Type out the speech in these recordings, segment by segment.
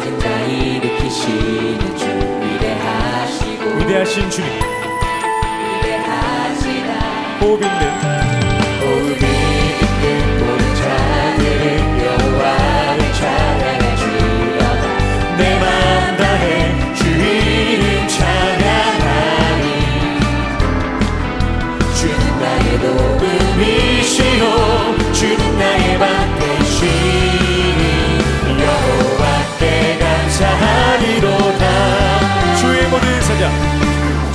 쓰러진 자 일으키시는 주 위대하시고 위대하신 주님. 위대하시다. 호흡 있는 호흡이 있는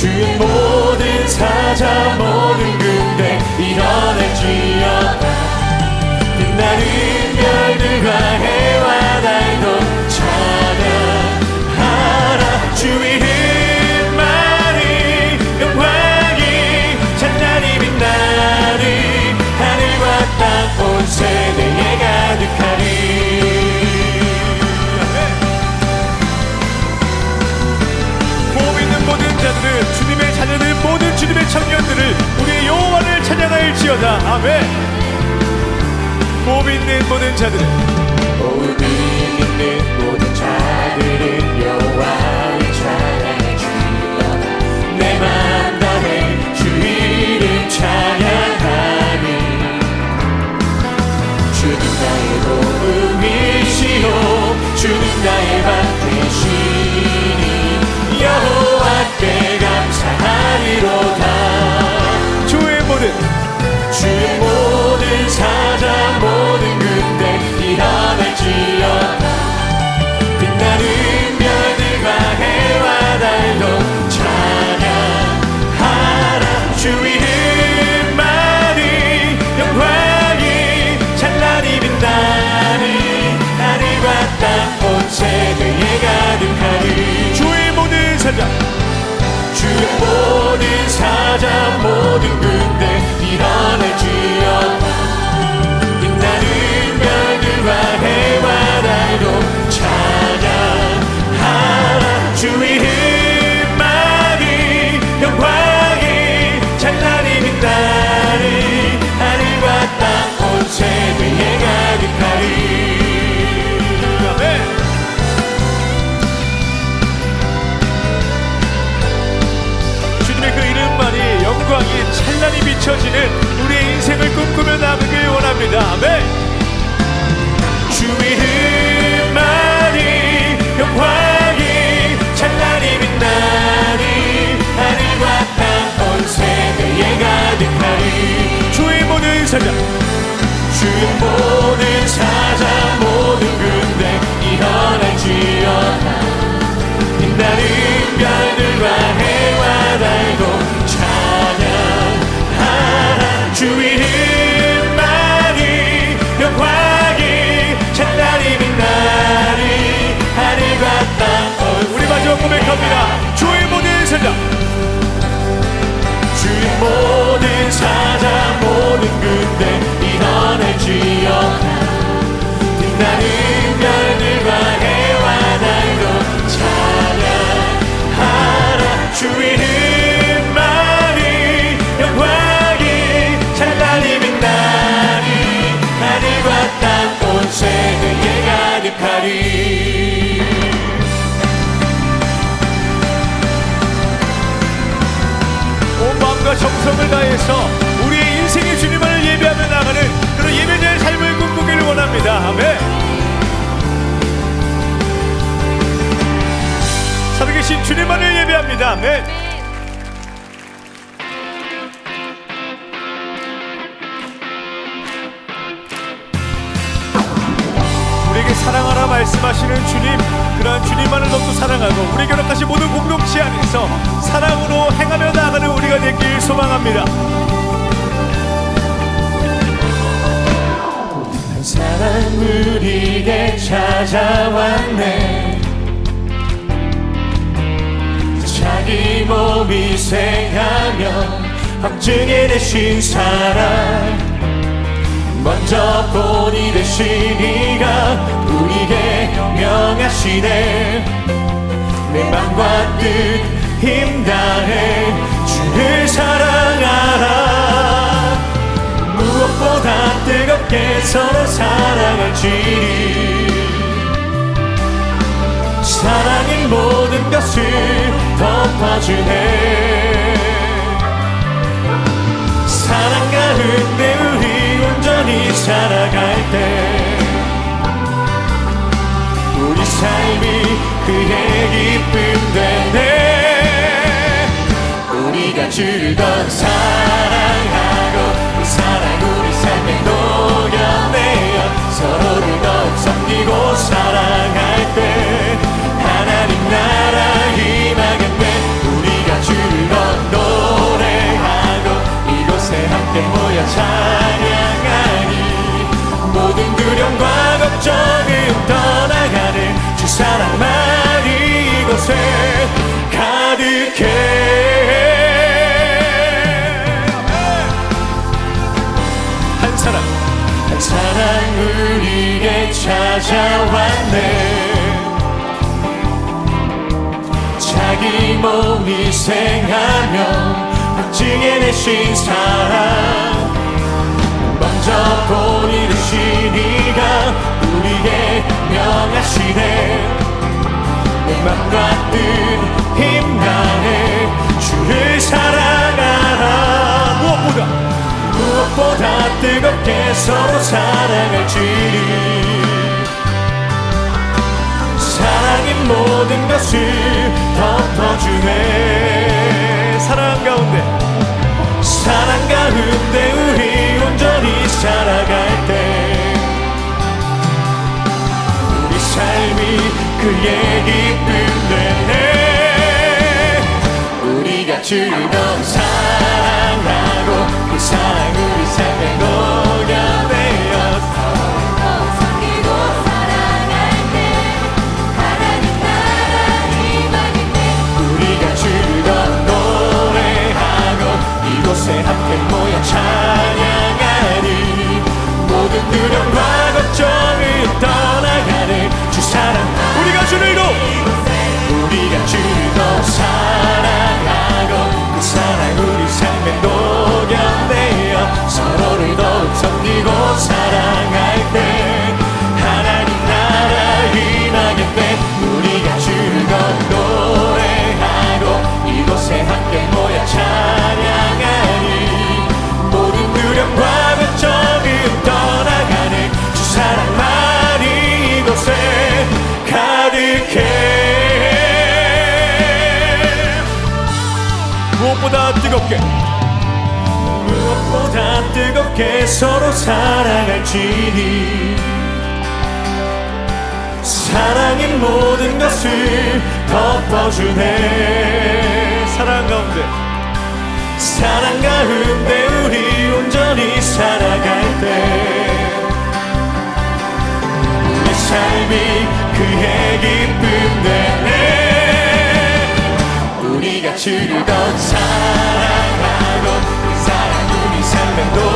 주의 모든 사자 모든 군대 일어 찬양하일지어다 아멘. 있는 모든 자들은 모든 주의 모든 사자 모든 군대 일어날지어다 빛나는 별들과 해와 달도 찬양하라. 주 이름만이 영광이 찬란히 빛나니 하늘과 땅온 세계에 가득하리 정성을 다해서 우리의 인생의 주님을 예배하며 나가는 그런 예배자의 삶을 꿈꾸기를 원합니다. 아멘. 살아계신 주님만을 예배합니다. 아멘 우리에게 사랑하라 말씀하시는 주님 그러한 주님만을 더욱 사랑하고 우리 결합하신 모든 공동체 안에서 사랑으로 행하며 나아가는 우리가 되길 소망합니다. 한 사람 우리에게 찾아왔네. 자기 몸이 생하며 확증해 내신 사랑 먼저 본이 되신 이가 우리에게 명하시네. 내 맘과 뜻 힘다해 주를 사랑하라. 무엇보다 뜨겁게 서로 사랑할지니 사랑인 모든 것을 덮어주네. 사랑 가운데 삶이 그의 기쁨 되네. 우리가 즐거운 사랑하고 찾아왔네. 자기 몸 희생하며 확증해 내신 사랑. 먼저 본이 되신 이가 우리에게 명하시네. 내 맘과 뜻 힘다해 주를 사랑하라. 무엇보다 무엇보다 뜨겁게 서로 사랑할지 모든 것을 덮어주네 사랑 가운데 사랑 가운데 우리 온전히 살아갈 때 우리 삶이 그의 기 뜨겁게. 무엇보다 뜨겁게 서로 사랑할지니 사랑인 모든 것을 덮어주네. 사랑 가운데. 사랑 가운데 우리 온전히 살아갈 때. 우리 삶이 그의 기쁨 되 네 우리가 즐거운 사랑하고 그 사랑 우리 삶에 녹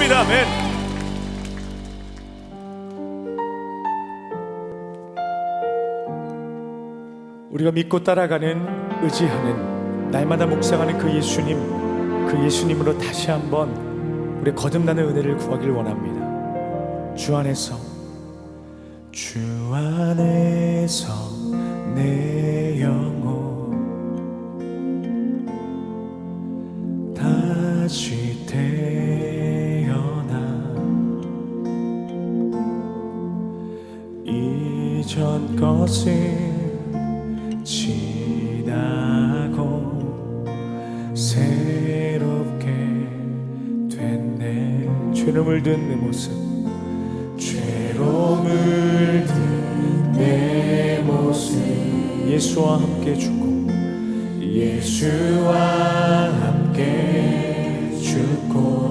믿습니다. 아멘. 우리가 믿고 따라가는 의지하는 날마다 묵상하는 그 예수님 그 예수님으로 다시 한번 우리 거듭나는 은혜를 구하길 원합니다. 주 안에서 주 안에서 내 영 것을 지나고 새롭게 됐네. 죄로 물든 내 모습 죄로 물든 내 모습. 예수와 함께 죽고 예수와 함께 죽고